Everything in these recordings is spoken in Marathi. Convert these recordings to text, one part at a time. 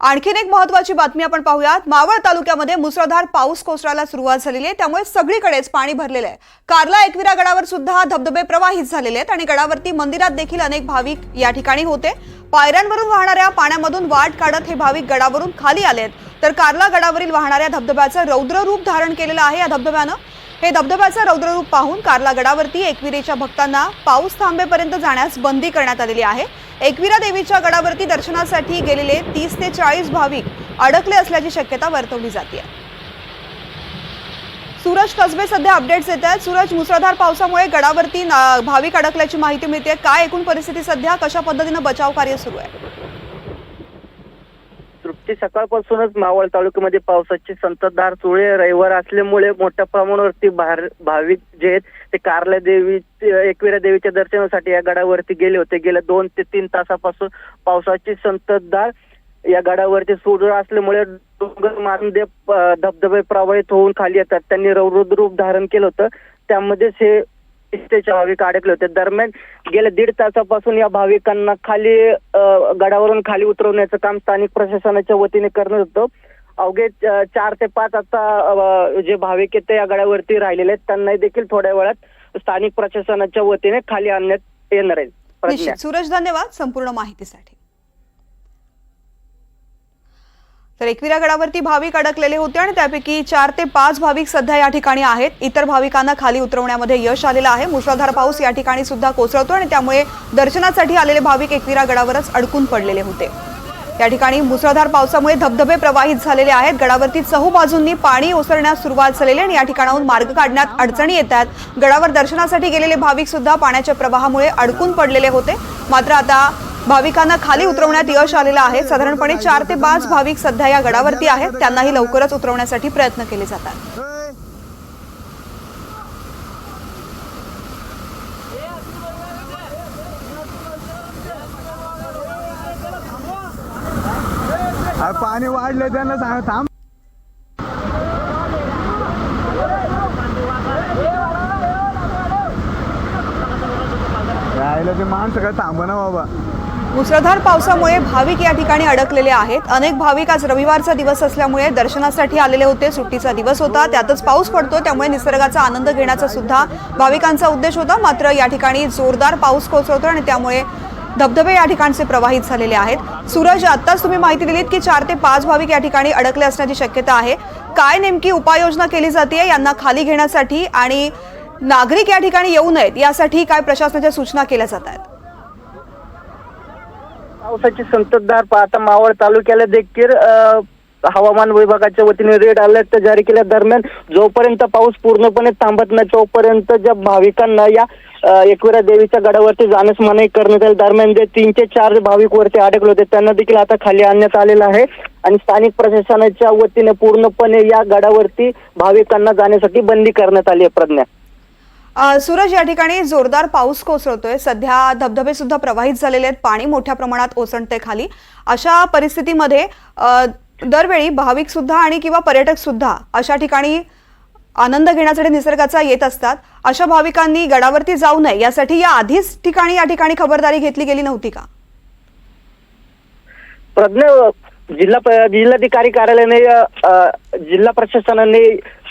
आणखीन एक महत्वाची बातमी आपण पाहूयात. मावळ तालुक्यामध्ये मुसळधार पाऊस कोसळायला सुरुवात झालेली आहे. त्यामुळे सगळीकडेच पाणी भरलेलं आहे. कार्ला एकविरा गडावर सुद्धा धबधबे प्रवाहित झालेले आहेत आणि गडावरती मंदिरात देखील अनेक भाविक या ठिकाणी होते. पायऱ्यांवरून वाहणाऱ्या पाण्यामधून वाट काढत हे भाविक गडावरून खाली आलेत तर कार्ला गडावरील वाहणाऱ्या धबधब्याचं रौद्र रूप धारण केलेलं आहे या धबधब्यानं. हे धबधब्याचं रौद्ररूप पाहून कार्ला गडावरती एकविरेच्या भक्तांना पाऊस थांबेपर्यंत जाण्यास बंदी करण्यात आलेली आहे. एकविरा देवीच्या गडावरती दर्शनासाठी गेलेले तीस ते चाळीस भाविक अडकले असल्याची शक्यता वर्तवली जाते. सूरज कसबे सध्या अपडेट्स येत आहेत. सूरज मुसळधार पावसामुळे गडावरती भाविक अडकल्याची माहिती मिळते काय एकूण परिस्थिती सध्या? कशा पद्धतीनं बचाव कार्य सुरू आहे? तृप्ती सकाळपासूनच मावळ तालुक्यामध्ये पावसाची संततधार सुळे रविवार असल्यामुळे मोठ्या प्रमाणावरती भार भाविक जे आहेत ते कारल्या देवी एकविरा देवीच्या दर्शनासाठी या गडावरती गेले होते. गेल्या दोन ते तीन तासापासून पावसाची संततधार या गडावरती सुरू असल्यामुळे डोंगर मारून धबधबे प्रवाहित होऊन खाली येतात. त्यांनी रौद्र रूप धारण केलं होतं. त्यामध्येच हे इष्टेच्या भाविक अडकले होते. दरम्यान गेल्या दीड तासापासून या भाविकांना खाली गडावरून खाली उतरवण्याचं काम स्थानिक प्रशासनाच्या वतीने करण्यात होतं. अवघे चार ते पाच आता जे भाविक आहेत ते या गडावरती राहिलेले आहेत. त्यांनाही देखील थोड्या वेळात स्थानिक प्रशासनाच्या वतीने खाली आणण्यात येणार आहे सूरज धन्यवाद संपूर्ण माहितीसाठी. तर एकविरा गडावरती भाविक अडकलेले होते आणि त्यापैकी चार ते पाच भाविक सध्या या ठिकाणी आहेत. इतर भाविकांना खाली उतरवण्यामध्ये यश आलेलं आहे. मुसळधार पाऊस या ठिकाणी सुद्धा कोसळतो आणि त्यामुळे दर्शनासाठी आलेले भाविक एकविरा गडावरच अडकून पडलेले होते. या ठिकाणी मुसळधार पावसामुळे धबधबे प्रवाहित झालेले आहेत. गडावरती चहूबाजूंनी पाणी ओसरण्यास सुरुवात झालेली आणि या ठिकाणाहून मार्ग काढण्यात अडचणी येत आहेत. गडावर दर्शनासाठी गेलेले भाविक सुद्धा पाण्याच्या प्रवाहामुळे अडकून पडलेले होते. मात्र आता भाविकांना खाली उतरवण्यात यश आलेलं आहे. साधारणपणे चार ते पाच भाविक सध्या या गडावरती आहेत. त्यांनाही लवकरच उतरवण्यासाठी प्रयत्न केले जातात. अरे पाणी वाढलं त्यांना सांग थांब. राहिलं ते माणसं काय थांब ना बाबा. मुसळधार पावसामुळे भाविक या ठिकाणी अडकलेले आहेत. अनेक भाविक आज रविवारचा दिवस असल्यामुळे दर्शनासाठी आलेले होते. सुट्टीचा दिवस होता त्यातच पाऊस पडतो त्यामुळे निसर्गाचा आनंद घेण्याचा सुद्धा भाविकांचा उद्देश होता. मात्र या ठिकाणी जोरदार पाऊस कोसळतो आणि त्यामुळे धबधबे या ठिकाणचे प्रवाहित झालेले आहेत. सूरज आत्ताच तुम्ही माहिती दिलीत की चार ते पाच भाविक या ठिकाणी अडकले असण्याची शक्यता आहे. काय नेमकी उपाययोजना केली जाते यांना खाली घेण्यासाठी आणि नागरिक या ठिकाणी येऊ नयेत यासाठी काय प्रशासनाच्या सूचना केल्या जात आहेत? पावसाची संततधार पाहता मावळ तालुक्याला देखील हवामान विभागाच्या वतीने रेड अलर्ट जारी केल्या दरम्यान जोपर्यंत पाऊस पूर्णपणे थांबत नाही तोपर्यंत ज्या भाविकांना या एकविरा देवीच्या गडावरती जाण्यास मनाई करण्यात आली. दरम्यान जे तीन ते चार भाविक वरती अडकले होते त्यांना देखील आता खाली आणण्यात आलेलं आहे. आणि स्थानिक प्रशासनाच्या वतीने पूर्णपणे या गडावरती भाविकांना जाण्यासाठी बंदी करण्यात आली आहे प्रज्ञा. सूरज या ठिकाणी जोरदार पाऊस कोसळतोय. सध्या धबधबे सुद्धा प्रवाहित झालेले आहेत. पाणी मोठ्या प्रमाणात ओसंडते खाली. अशा परिस्थितीमध्ये दरवेळी भाविक सुद्धा आणि किंवा पर्यटक सुद्धा अशा ठिकाणी आनंद घेण्यासाठी निसर्गाचा येत असतात. अशा भाविकांनी गडावरती जाऊ नये यासाठी या आधीच ठिकाणी या ठिकाणी खबरदारी घेतली गेली नव्हती का? प्रज्ञा जिल्हा जिल्हाधिकारी कार्यालयाने जिल्हा प्रशासनाने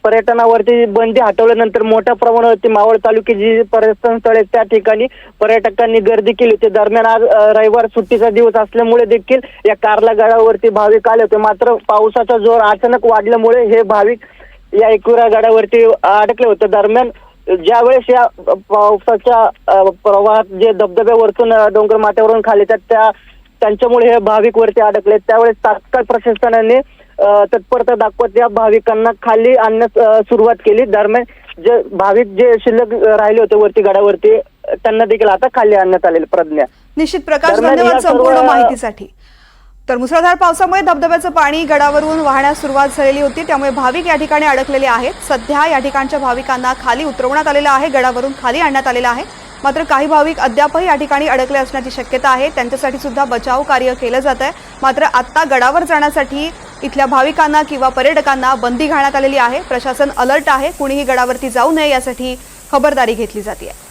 पर्यटनावरती बंदी हटवल्यानंतर मोठ्या प्रमाणावरती मावळ तालुक्याची जी पर्यटन स्थळ त्या ठिकाणी. पर्यटकांनी गर्दी केली होती. दरम्यान आज रविवार सुट्टीचा दिवस असल्यामुळे देखील या कारला गडावरती भाविक आले होते. मात्र पावसाचा जोर अचानक वाढल्यामुळे हे भाविक या एकविरा गडावरती अडकले होते. दरम्यान ज्या वेळेस या पावसाच्या प्रवाहात जे धबधब्यावरतून डोंगर माथ्यावरून खाली त्या त्यांच्यामुळे हे भाविक वरती अडकले त्यावेळेस तात्काळ प्रशासनाने तत्परता दाखवत या भाविकांना खाली आणण्यास सुरुवात केली. दरम्यान जे भाविक जे शिल्लक राहिले होते वरती गडावरती त्यांना देखील आता खाली आणण्यात आलेले प्रज्ञा. निश्चित प्रकाश धन्यवाद संपूर्ण माहितीसाठी. तर मुसळधार पावसामुळे धबधब्याचं पाणी गडावरून वाहण्यास सुरुवात झालेली होती. त्यामुळे भाविक या ठिकाणी अडकलेले आहेत. सध्या या ठिकाणच्या भाविकांना खाली उतरवण्यात आलेलं आहे. गडावरून खाली आणण्यात आलेलं आहे. मात्र काही भाविक अद्यापही या ठिकाणी अडकले असण्याची शक्यता आहे. त्यांच्यासाठी सुद्धा बचाव कार्य केलं जात आहे. मात्र आत्ता गडावर जाण्यासाठी इथल्या भाविकांना किंवा पर्यटकांना बंदी घालण्यात आलेली आहे. प्रशासन अलर्ट आहे. कुणीही गडावरती जाऊ नये यासाठी खबरदारी घेतली जाते.